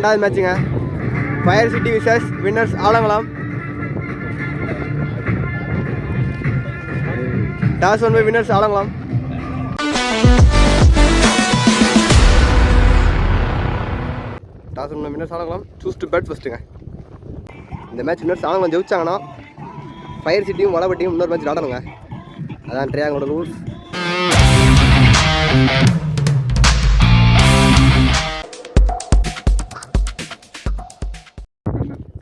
ரெண்டாவது மேட்சுங்க fire city versus winners Alangulam. Toss won by winners Alangulam. Toss won by winners Alangulam chose to bat ஃபஸ்ட்டுங்க இந்த match winners Alangulam ஜெயிச்சாங்கன்னா fire சிட்டியும் வளப்பட்டியும் இன்னொரு match விளாடணுங்க. அதான் ட்ரையாங்கோட rules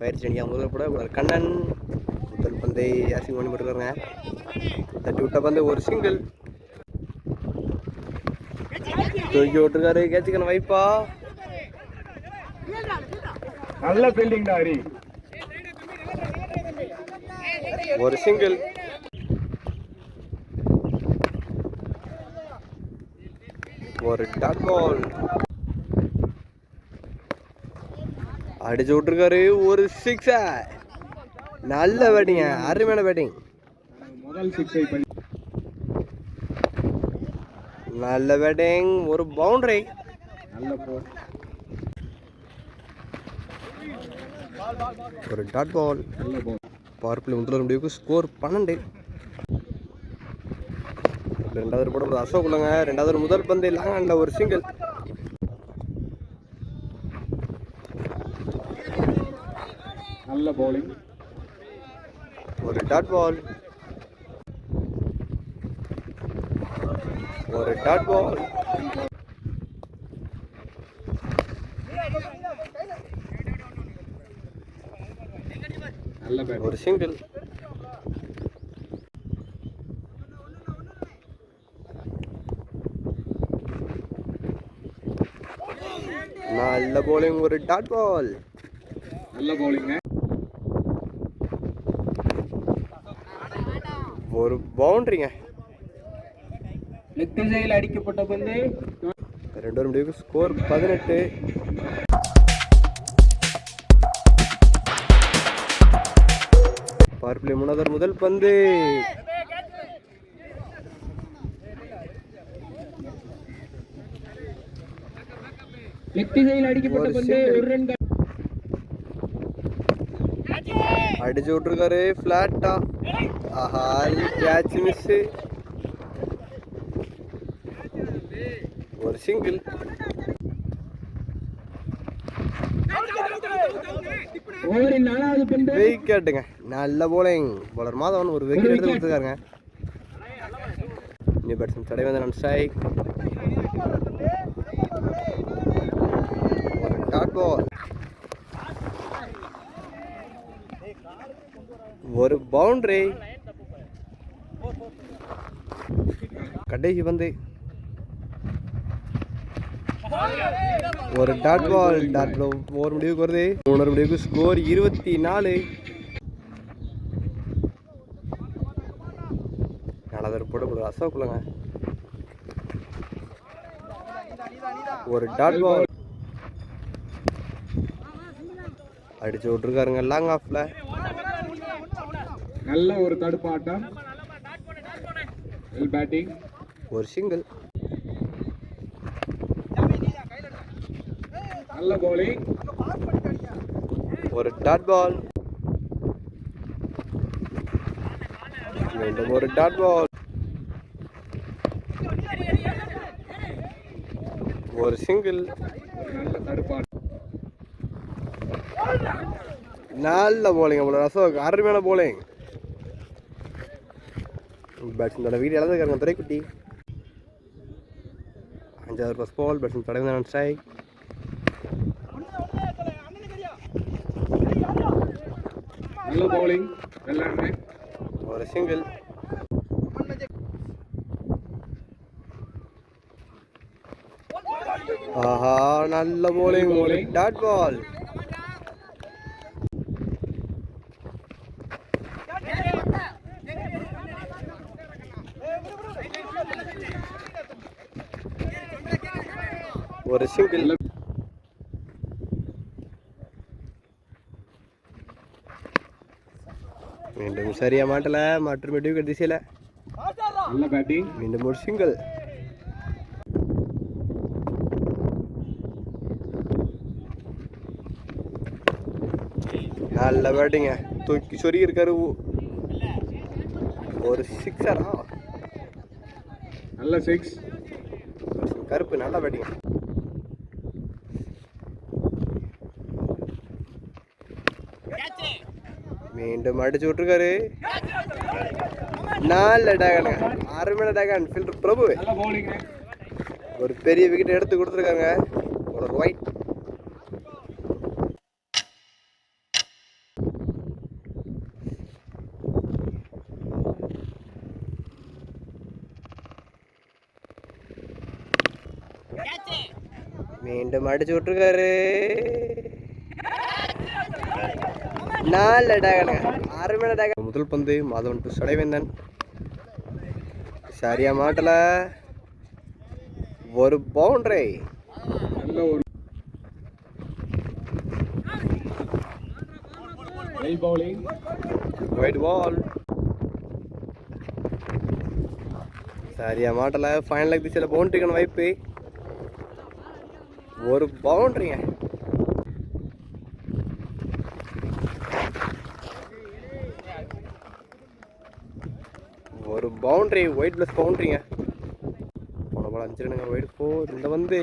பயிற்சி அணியா முதல் கூட ஒரு கண்ணன் முதல் பந்தை யாசிங் பண்ணி போட்டுருக்காங்க. தட்டி விட்ட பந்து ஒரு சிங்கிள் தூக்கி விட்டுருக்காரு கேட்சுக்கணும் வைப்பா. நல்ல ஃபீல்டிங் ஹரி. ஒரு சிங்கிள் ஒரு டாட் பால் அடிச்சு விட்டுருக்காரு. ஒரு சிக்ஸர் நல்ல பேட்டிங்க அருமையான பேட்டிங் முதல் நல்ல பேட்டிங் ஒரு பவுண்டரி ஒரு டாட் பால் நல்ல போர் பவர் பிளே முதல்வர் முடிவுக்கு ஸ்கோர் பன்னெண்டு. ரெண்டாவது போட அசோக் உள்ளங்க. ரெண்டாவது முதல் பந்து. லாங்கண்ட ஒரு சிங்கிள் நல்ல பவுலிங் ஒரு டாட் பால் ஒரு டாட் பால் ஒரு சிங்கிள் நல்ல போலிங் ஒரு டாட் பால் நல்ல பவுலிங்க ஒரு பவுண்டரிங்க லெக் திசையில் அடிக்கப்பட்ட பந்து. ரெண்டு ஒரு முடிவுக்கு ஸ்கோர் பதினெட்டு. பிளே மூணாவது முதல் பந்து. அடிச்சு விட்டுருக்காரு. ஃப்ளாட்டா ஒரு சிங்கிள் ஓவரின் நாலாவது பந்து விக்கெட்டுங்க நல்ல போலிங் போலர் மாதவன் ஒரு விக்கெட் எடுத்து கொடுத்துருக்காருங்க நியூ பேட்ஸ்மேன் தடைவேந்தன் ஸ்ட்ரைக் ஒரு டாட் பால் ஒரு பவுண்டரி கடைசி பந்து. ஒரு டாட் பால் டாட் பால் ஒரு முடிவுக்கு வருது. மூணு முடிவுக்கு ஸ்கோர் இருபத்தி நாலு நாலாவது போட அசோக் அசோக்குள்ளங்க ஒரு டாட் பால் அடிச்சு விட்டுருக்காருங்க லாங் ஆஃப்ல நல்ல ஒரு தடுப்பாட்டம் பேட்டிங் ஒரு சிங்கிள் நல்ல பவுலிங் ஒரு டாட் பால் மீண்டும் ஒரு டாட் பால் ஒரு சிங்கிள் நல்ல போலிங் அவ்வளோ அசோக் அருமையான போலிங் பேட்ஸ்மேனோட வீடு இழந்துருக்காருங்க துறைக்குட்டி அஞ்சாவது ஃபஸ்ட் பால் பேட்ஸ்மேன் தொடர்ந்து ஸ்ட்ரைக். நல்ல பவுலிங் ஒரு சிங்கிள் ஆஹா நல்ல போலிங் ஒரு டாட் பால் ஒரு சிங்கிள் மீண்டும் சரியா மாட்டல மற்றும் விக்கெட் திசையில. நல்ல பேட்டிங் மீண்டும் ஒரு சிங்கிள் நல்ல பேட்டிங்க தூக்கி சொருகி இருக்காரு ஒரு சிக்ஸரா நல்ல சிக்ஸ் கருப்பு நல்ல பேட்டிங்க மீண்டும் அடிச்சு விட்டுருக்காரு. நல்ல டேகனுங்க அருமையான டேகன் ஃபில்டர் பிரபு. ஒரு பெரிய விக்கெட் எடுத்து கொடுத்துருக்காங்க. ஒரு ஒயிட் மீண்டும் அடிச்சு விட்டுருக்காரு. நல்ல டேகனுங்க அருமையான டேகன் முதல் பந்து மாதவன் டு சடைவேந்தன். சரியா மாட்டல. ஒரு பவுண்டரி. ஒயிட் பால் சரியா மாட்டல. ஃபைனல் திசையில் பவுண்டரிக்கான வாய்ப்பு. ஒரு பவுண்டரிங்க ஒரு பவுண்ட்ரி ஒயிட் ப்ளஸ் பவுண்ட்ரிங்க போன போல அஞ்சு ரனுங்க ஒயிட் போ இந்த வந்து.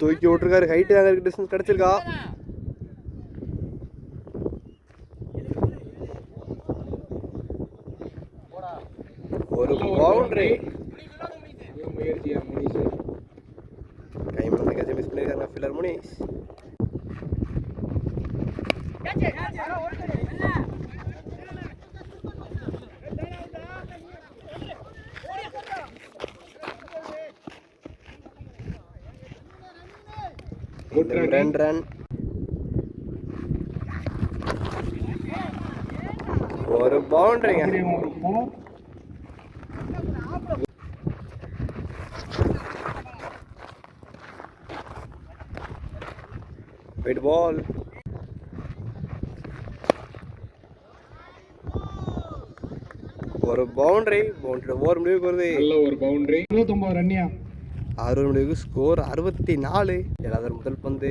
தூக்கி விட்டுருக்காரு. ஹைட்டு அங்கே டிஸ்டன்ஸ் கிடச்சிருக்கா ஒரு பவுண்டரி நல்ல முயற்சியா முனிஷ் கை மறந்த கேட்ச மிஸ் பண்ணியிருக்காங்க ஃபில்லர் முனிஸ் குட் இந்த ரன் ரெண்டு ரன். ஒரு பவுண்டரிங்க வெயிட் பால் ஒரு பவுண்டரி பவுண்டரி ஓவர் முடிவுக்கு வருது நல்ல ஒரு பவுண்டரி இருபத்தொன்பது ரன்னியா? ஆறு முடிவுக்கு ஸ்கோர் அறுபத்தி நாலு. ஏழாவது முதல் பந்து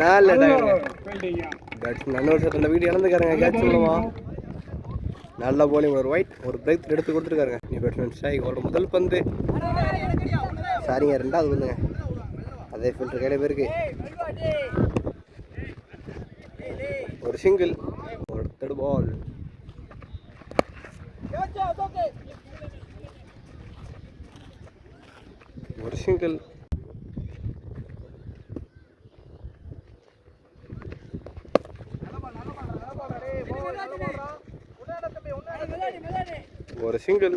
நல்ல ஒரு சட்டில் வீடு இழந்துக்காருங்க கேட்ச் மூலமா நல்ல bowling ஒரு ஒயிட் ஒரு பிரேக் எடுத்து கொடுத்துருக்காருங்க. நீ பேட்ஸ்மேன் ஸ்ட்ரைக் ஒரு முதல் பந்து. சாரிங்க ரெண்டாவது பந்துங்க. அதே ஃபில்டர் கையில் பேருக்கு ஒரு சிங்கிள் ஒரு தேர்ட் பால் ஒரு சிங்கிள் ஒரு சிங்கிள்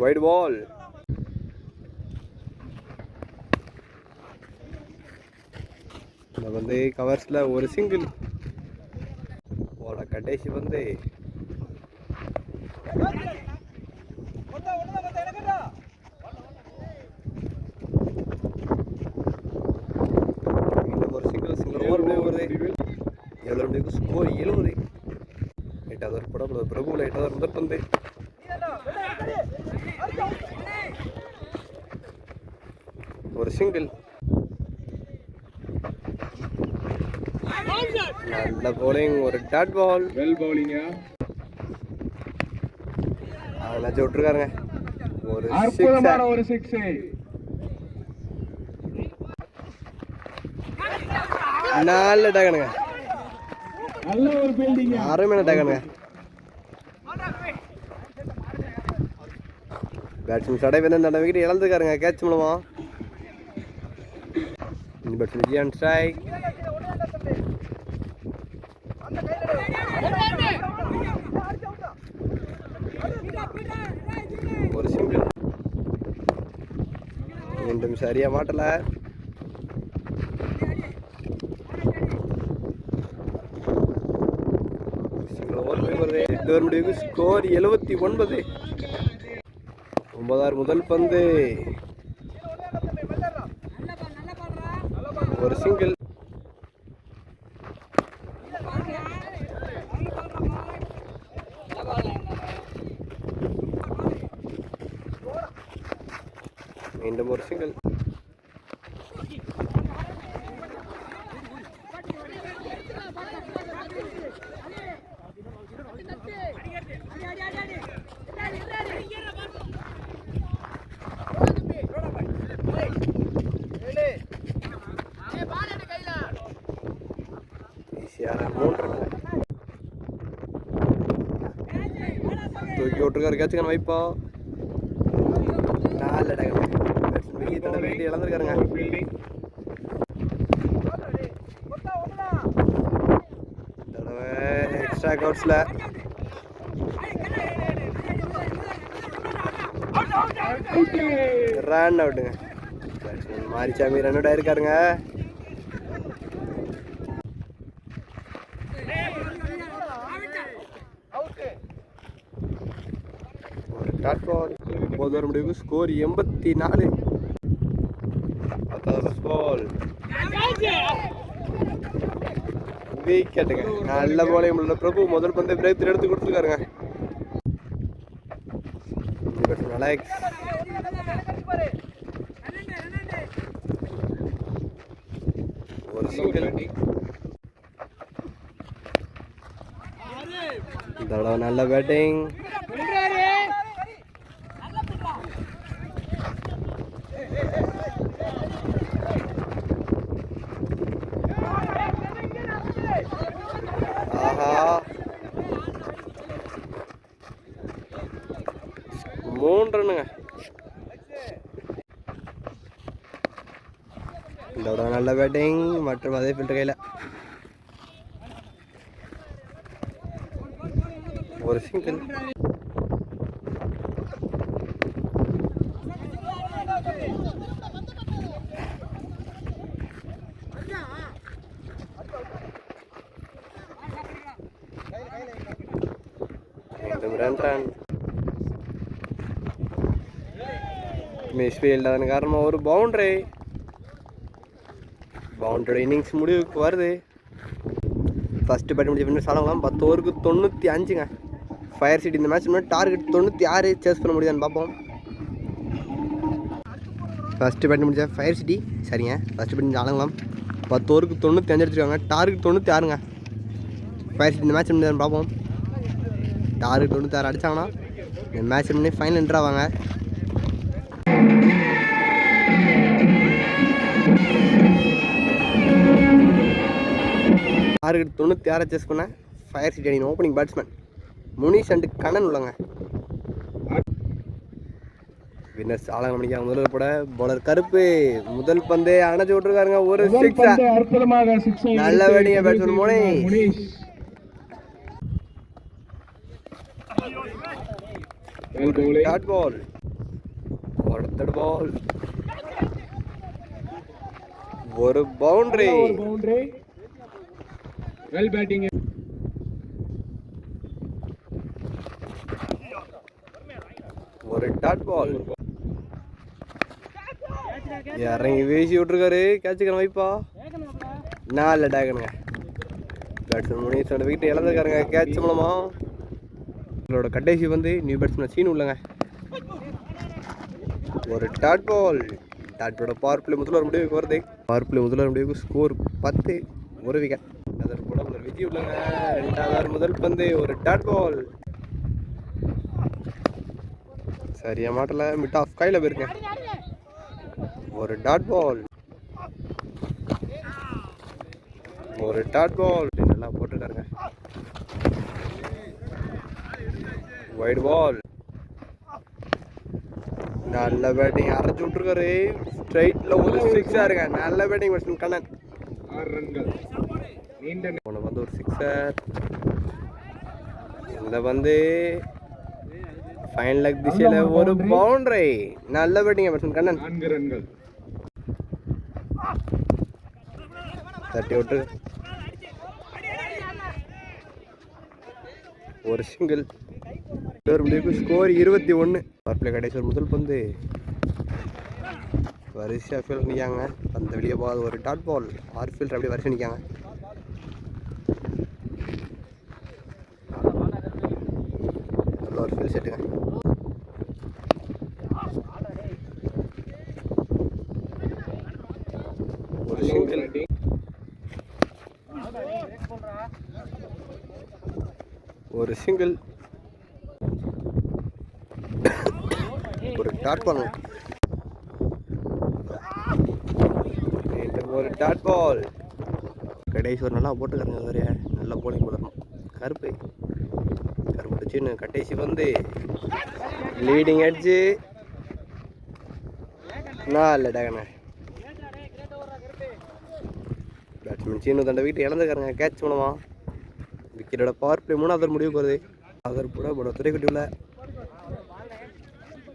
ஒயிட் பால் வந்து கவர்ஸில் ஒரு சிங்கிள் போல கடைசி வந்து ஒரு சிங்கிள் சிங்கிள் ஓவர் முடிவு வருது ஏழு முடிவுக்கு ஸ்கோர் எழுபது எட்டாவது ஒரு படம் பிரபுவில் எட்டாவது முதல் பந்து ஒரு சிங்கிள் நல்ல bowling ஒரு டாட் பால் வெல் பவுலிங்கா நச்சு விட்டுருக்காருங்க. ஒரு அற்புதமான ஒரு சிக்ஸ் நல்ல டகனுங்க. நல்ல ஒரு ஃபீல்டிங் அருமையான டகனுங்க. பேட்ஸ்மேன் சடை வந்து அந்த விக்கெட் இழந்துருக்காருங்க கேட்ச் மூலமா. பேட்ஸ்மேன் ஜியான் ஸ்ட்ரைக் சரியாக மாட்டலை. வருது ஸ்கோர் எழுபத்தி ஒன்பது. ஒன்பதாறு முதல் பந்து. ஒரு சிங்கிள் மீண்டும் ஒரு சிங்கிள் தூக்கி விட்டுருக்காரு வைப்பா நாலு இழந்திருக்காருங்க ஒரு தடவை எக்ஸ்ட்ரா கவுட்ஸில் ரன் அவுட்டுங்க மாரிச்சாமி ரன் அவுட் ஆயிருக்காருங்க ஒரு டாட் பால் ஒன்பது வர முடிவு ஸ்கோர் எண்பத்தி நாலு. விக்கெட்டுங்க. நல்ல போலையும் உள்ள பிரபு. முதல் பந்தை பிரேக் எடுத்து கொடுத்துருக்காருங்க. அலெக்ஸ் ஒரு சிங்கிள் நல்ல பேட்டிங் ஆஹா மூணு ரன்னுங்க இதோட நல்ல பேட்டிங் அதே ஃபில்டர் கையில். ஒரு சிங்கிள் மீண்டும் ரன் ரன் மிஸ்ஃபீல்ட் அதன் காரணமாக ஒரு பவுண்டரி பவுண்டரி இன்னிங்ஸ் முடிவுக்கு வருது. ஃபஸ்ட்டு பேட் முடிஞ்ச பின்னர் சாலங்களாம் பத்து ஓவருக்கு தொண்ணூற்றி அஞ்சுங்க. ஃபயர் சிட்டி இந்த மேட்ச் முன்னாடி டார்கெட் தொண்ணூற்றி ஆறு சேஸ் பண்ண முடியுதான்னு பார்ப்போம். ஃபஸ்ட்டு பேட் முடிஞ்ச ஃபயர் சிட்டி சரிங்க. ஃபஸ்ட்டு பேட் முடிஞ்ச ஆலங்களாம் பத்து ஓவருக்கு தொண்ணூற்றி அஞ்சு அடிச்சிருக்காங்க. டார்கெட் தொண்ணூற்றி ஆறுங்க. ஃபயர் சிட்டி இந்த மேட்ச் முடிஞ்சான்னு பார்ப்போம். டார்கெட் தொண்ணூற்றி ஆறு அடித்தாங்கன்னா இந்த மேட்ச் முன்னே ஃபைனல் என்ட்ராவாங்க டார்கெட் தொண்ணூற்றி ஆறு சேஸ் பண்ண ஃபயர் சிட்டி அணியின் opening batsman Munish and Kannan உள்ளங்க. Winners ஆலங்க மணிக்கு முதல் போட பவுலர் கருப்பு. முதல் பந்தே அணைச்சு விட்டுருக்காருங்க. ஒரு சிக்ஸ் நல்ல வேடிங்க batsman முனீஷ். டாட் பால் அடுத்தது பால் ஒரு பவுண்டரி ஒரு Well batting. ஒரு டாட் பால் இறங்கி வீசி விட்டுருக்காரு. கேட்சுக்கிறேன் வைப்பா. நாலு டேகனுங்க பேட்ஸ்மேன் முனிஷோட விக்கெட் இழந்திருக்காருங்க. கேட்ச் மூலமா. உங்களோட கடைசி வந்து நியூ பேட்ஸ்மேன் சீன் உள்ளங்க. ஒரு டாட் பால் டாட்டோட பவர் பிளே முதல்வர் முடிவுக்கு வருது. பவர் பிளே முதல்வர் முடிவுக்கு ஸ்கோர் பத்து. ஒரு விக்கெட் அதற்கு கூட முதல் விஜய் உள்ளங்க ரெண்டாவது முதல் பந்து ஒரு டாட் பால் சரியா மாட்டல. மிட் ஆஃப் கையில் போயிருங்க ஒரு டாட் பால் ஒரு டாட் பால் நல்லா போட்டிருக்காருங்க. ஒயிட் பால் நல்ல பேட்டிங் அரைச்சு விட்டுருக்காரு. ஸ்ட்ரைட்ல ஒரு சிக்ஸா இருக்க நல்ல பேட்டிங் பேட்ஸ்மேன் கண்ணன். ஆறு ரன்கள். நீண்ட உனக்கு வந்து ஒரு சிக்ஸர் இந்த வந்து ஃபைன் லெக் திசையில ஒரு பவுண்டரி நல்ல பேட்டிங் பேட்ஸ்மேன் கண்ணன். நான்கு ரன்கள். தட்டி விட்டு. ஒரு சிங்கிள் ஸ்கோர் இருபத்தி ஒன்று பர்பிள் கடைசி ஒரு முதல் பந்து. வரிசையாக ஃபீல் நிற்காங்க அந்த வெளியே போகாத ஒரு டாட் பால் ஆறு ஃபீல்டர் அப்படியே வரிசை நிற்காங்க நல்ல ஒரு ஃபீல் செட்டுங்க ஒரு சிங்கிள் பண்ணலாம் ஒரு டாட் பால் கடைசி ஒரு நல்லா போட்டுக்கிறாங்க வேறு நல்ல போலிங் போடணும். கருப்பு. கருப்பு சின்ன கடைசி வந்து லீடிங் அடிச்சு நாலு டகண்ணே பேட்ஸ்மேன் சீனு தண்டை வீட்டு இழந்துக்காருங்க கேட்ச் பண்ணுவான் விக்கெட்டோட பவர் பிளே மூணாவது முடிவுக்கு வருது. அவர் கூட போட துறை உள்ள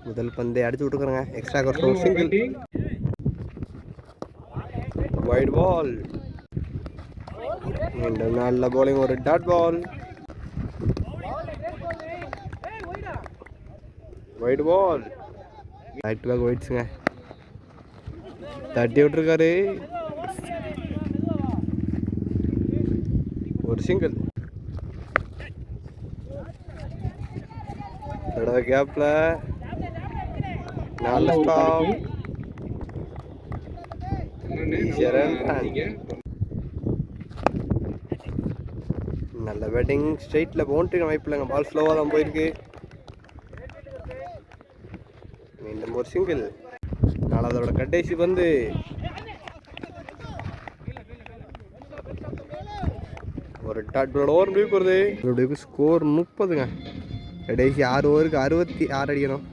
முதல் பந்தை அடிச்சு விட்டுருக்காங்க extra covers single wide ball மீண்டும் நல்ல பவுலிங் ஒரு dot ball wide ball back to back ஒயிட்ஸுங்க தட்டி விட்டுருக்காரு. ஒரு சிங்கிள் தடவை கேப்பில் நல்ல ஸ்டாப். நல்லா பேட்டிங் ஸ்ட்ரைட்டில் பவுண்டரி வாய்ப்பு இல்லைங்க பால் ஸ்லோவாக தான் போயிருக்கு. மீண்டும் ஒரு சிங்கிள் நாலாவதோட கடைசி வந்து ஒரு டாட் ஓவர் வருது முடிவுக்கு ஸ்கோர் முப்பதுங்க. கடைசி ஆறு ஓவருக்கு அறுபத்தி ஆறு அடிக்கணும்.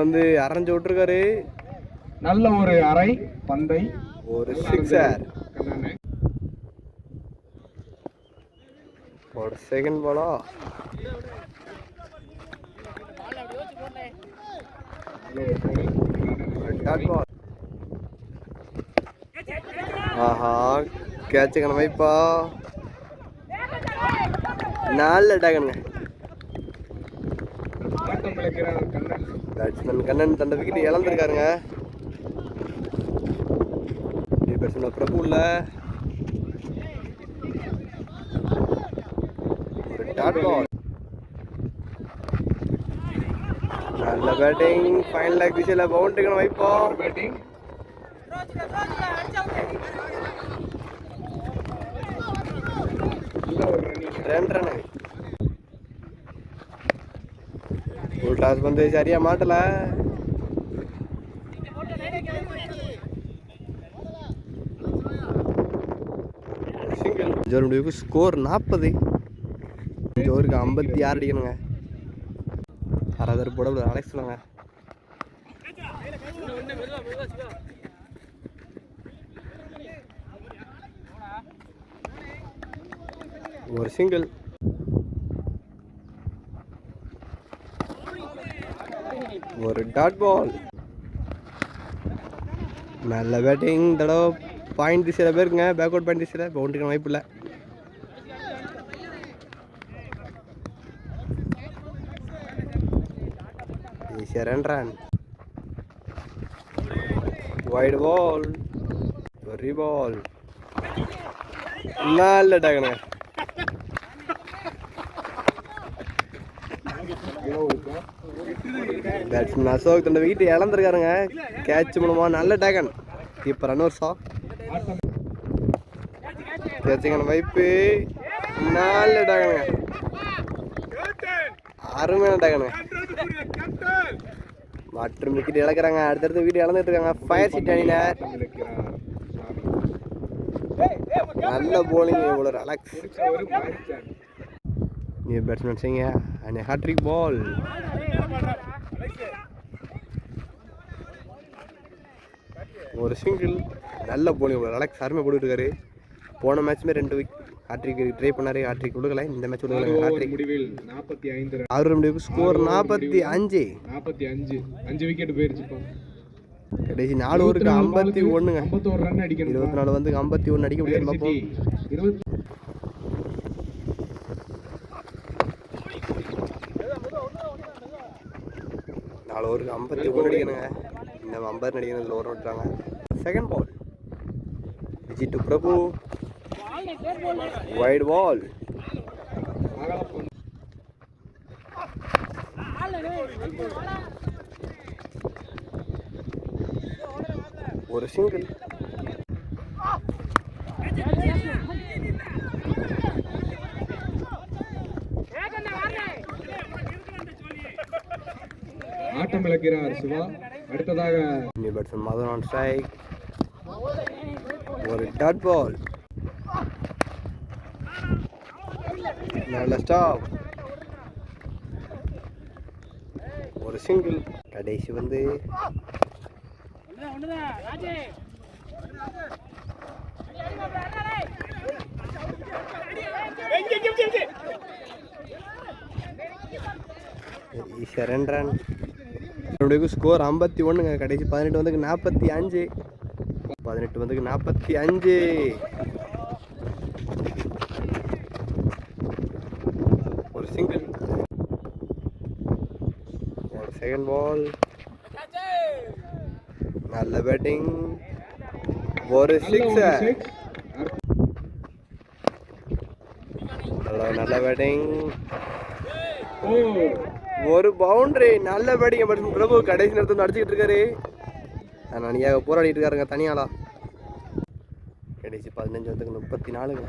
வந்து அரைஞ்சு விட்டுருக்காரு. நல்ல ஒரு அரை பந்தை. ஒரு சிக்ஸர். ஒரு செகண்ட் பாலா ஆஹா கேட்சுக்கணும் வைப்பா நல்ல டகனுங்க பேட்ஸ்மேன் கண்ணன் தண்டை விக்கெட் இழந்திருக்காருங்க பேட்ஸ்மேன் பிரபு இல்லை. நல்ல பேட்டிங் ஃபைனல் லேக் திசையில் பவுண்டரிக்கணும் வைப்போம். பேட்டிங் ரெண்டு ரன் ஃபுல் டாஸ் வந்து சரியா மாட்டல. சிங்கிள் ஜோர் முடிவுக்கு ஸ்கோர் நாற்பது ஜோருக்கு ஐம்பத்தி ஆறு அடிக்கணுங்க. அரதர் போட அலைக் சொல்லுங்க. ஒரு சிங்கிள் ஒரு டாட் பால் நல்ல பேட்டிங் தடவை பாயிண்ட் திசையில் போயிருக்குங்க பேக் அவுட் பாயிண்ட் திசையில் பவுண்டரிக்கு வாய்ப்பு இல்லை. ஈஸியாக ரன் வைட் பால் ஒரு பால் நல்ல டகனுங்க பேட்ஸ்மேன் அசோக் தன்னோட விக்கெட் இழந்திருக்காருங்க. கேட்ச் மூலமா நல்ல டேகன் இப்போ ரன் வருஷம் வைப்பு நல்ல டேகனுங்க அருமையான டேகனுங்க மற்றும் விக்கெட் இழக்கிறாங்க. அடுத்தடுத்து வீடு இழந்துட்டு இருக்காங்க. ஃபயர் சீட் அணியினர் நல்ல போலிங் இவ்வளோ ரிலாக்ஸ் நியூ பேட்ஸ்மேன் செய்யுங்க அண்ட் ஹாட்ரிக் பால் ஒரு சிங்கிள் நல்ல போலிங் ரிலாக்ஸ் அருமை போட்டுருக்காரு போன மேட்ச்மே ரெண்டு வீக் ஹாட்ரிக் ட்ரை பண்ணாரு. ஹாட்ரிக் கொடுக்கல. இந்த மேட்ச் கொடுக்கல. ஹாட்ரிக் முடிவில் நாற்பத்தி ஐந்து ஆறு முடிவுக்கு ஸ்கோர் நாற்பத்தி அஞ்சு. நாற்பத்தி அஞ்சு. அஞ்சு விக்கெட் போயிருச்சு கடைசி நாலு ஓவருக்கு ஐம்பத்தி ஒன்றுங்க ஐம்பத்தோரு ரன் அடிக்கணும் இருபத்தி நாலு வந்து ஐம்பத்தி ஒன்று அடிக்க முடியாது பார்ப்போம் இருபத்தி இது ஐம்பத்தி ஒன்று அடிக்கணுங்க இந்த ஐம்பது அடிக்கணும் இதில் ஓரம் விட்டுறாங்க. Second ball Vijay to Prabhu. Wide ball ஒரு சிங்கிள் ஆட்டம் இழக்கிறார் சிவா. அடுத்ததாக ஸ்ட்ரைக் ஒரு டாட் பால் நல்ல ஸ்டாப் ஒரு சிங்கிள் கடைசி வந்து. ஈஸியாக ரெண்டு ரன் என்னுடைய ஸ்கோர் ஐம்பத்தி ஒன்றுங்க கடைசி பதினெட்டு வந்துக்கு நாற்பத்தி அஞ்சு. பதினெட்டு வந்துக்கு நாற்பத்தி அஞ்சு. ஒரு சிங்கிள் ஒரு செகண்ட் பால் நல்ல பேட்டிங் ஒரு சிக்ஸ். நல்ல நல்ல பேட்டிங் ஓ ஒரு பவுண்டரி நல்ல பேட்டிங் பட் பிரபு கடைசி நேரத்தில் அடிச்சுக்கிட்டு இருக்காரு. நீங்க போராடிட்டு இருக்காருங்க தனியாளா? கடைசி பதினஞ்சு வந்துக்கு முப்பத்தி நாலுங்க.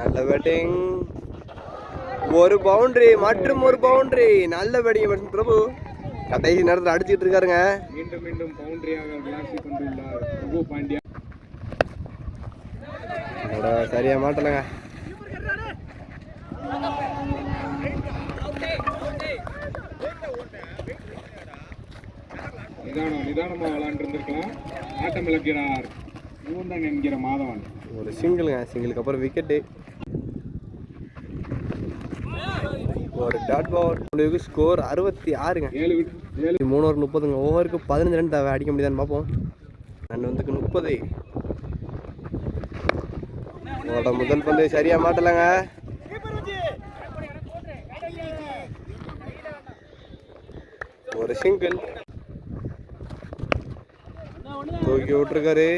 நல்ல பேட்டிங் ஒரு பவுண்டரி மற்றும் ஒரு பவுண்டரி நல்ல பேட்டிங் பட் பிரபு கடைசி நேரத்தில் அடிச்சுக்கிட்டு இருக்காருங்க. மீண்டும் மீண்டும் பவுண்டரியாக விளாசி கொண்டுள்ளார் பிரபு பாண்டியா. சரியா மாட்டலைங்க. நிதானம் நிதானமா விளையாண்டு இருந்திருக்கலாம் ஆட்டம் இழக்கிறார். மூந்தன் என்கிற மாதவன். ஒரு சிங்கிளுங்க. சிங்கிளுக்கு அப்புறம் விக்கெட்டு ஒரு டாட் பால் உங்களுக்கு ஸ்கோர் அறுபத்தி ஆறுங்க. ஏழு ஏழு மூணு ஓவர் முப்பதுங்க. ஓவருக்கு பதினஞ்சு ரன் தேவை அடிக்க முடியுதான்னு பார்ப்போம். ரன் வந்துக்கு முப்பது. உங்களோட முதல் பந்து சரியா மாட்டலங்க. ஒரு சிங்கிள் தூக்கி விட்டுருக்காரு.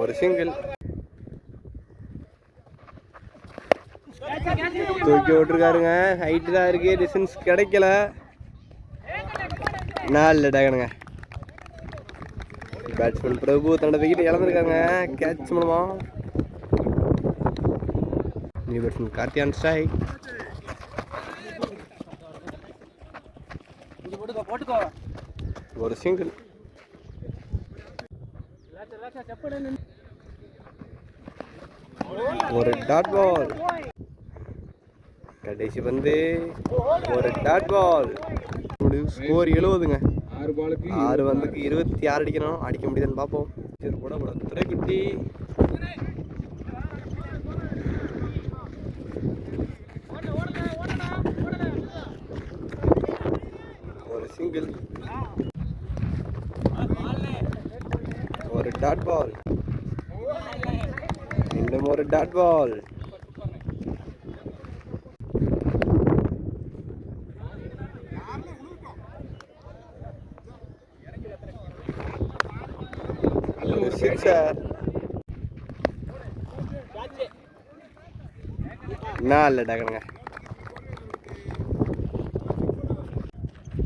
ஒரு சிங்கிள் தூக்கி விட்டுருக்காருங்க. ஹைட்டு தான் இருக்கு. டிஸ்டன்ஸ் கிடைக்கல. நாலு டாகனுங்க பேட்ஸ்மேன் பிரபு தன்னோட விக்கெட் இழந்திருக்காங்க. கேட்ச் மூலமா. நியூ பேட்ஸ்மேன் கார்த்தியான் ஸ்ட்ரைக் ஒரு சிங்கிள் ஒரு டாட் பால் கடைசி வந்து ஒரு டாட் பால் ஸ்கோர் எழுபதுங்க ஆறு பாலுக்கு ஆறு வந்துக்கு இருபத்தி ஆறு அடிக்கணும். அடிக்க முடியுதுன்னு பார்ப்போம். சரி போட போட. துறைக்குட்டி ஒரு சிங்கிள் ஒரு டாட் பால் இன்னும் ஒரு டாட் பால் ஒரு சிக்ஸர் நாலு டகனுங்க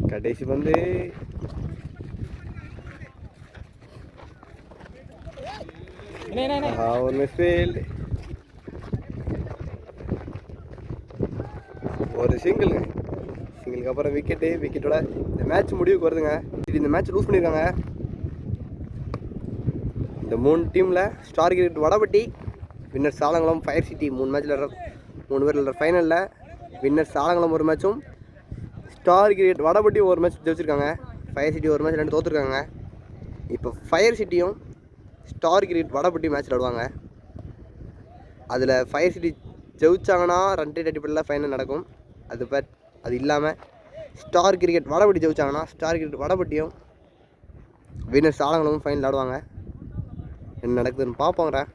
கடைசி வந்து ஆஹா, ஒரு மிஸ்ஃபீல்ட் ஒரு சிங்கிள் சிங்கிளுக்கு அப்புறம் விக்கெட்டு விக்கெட்டோட இந்த மேட்ச் முடிவுக்கு வருதுங்க இது இந்த மேட்ச் லூஸ் பண்ணியிருக்காங்க இந்த மூணு டீமில் star cricket Vadapatti winner Salangulam fire city மூணு மேட்ச்சில் மூணு பேர் ஃபைனலில் வின்னர் சாலங்குளம் ஒரு மேட்சும் ஸ்டார் கிரிக்கெட் வடபட்டி ஒரு மேட்ச் ஜெயிச்சிருக்காங்க. ஃபயர் சிட்டி ஒரு மேட்ச் ரெண்டு தோற்றுருக்காங்க இப்போ ஃபயர் சிட்டியும் ஸ்டார் கிரிக்கெட் வடபட்டி மேட்ச் விளாடுவாங்க அதில் ஃபயர் சிட்டி ஜெயிச்சாங்கன்னா ரன் ரேட் அடிப்படையில் ஃபைனல் நடக்கும். அது பட் அது இல்லாமல் ஸ்டார் கிரிக்கெட் வடபட்டி ஜெயிச்சாங்கன்னா ஸ்டார் கிரிக்கெட் வடபட்டியும் வின்னர் சாலங்களும் ஃபைனல் ஆடுவாங்க. என்ன நடக்குதுன்னு பார்ப்போங்கிறேன்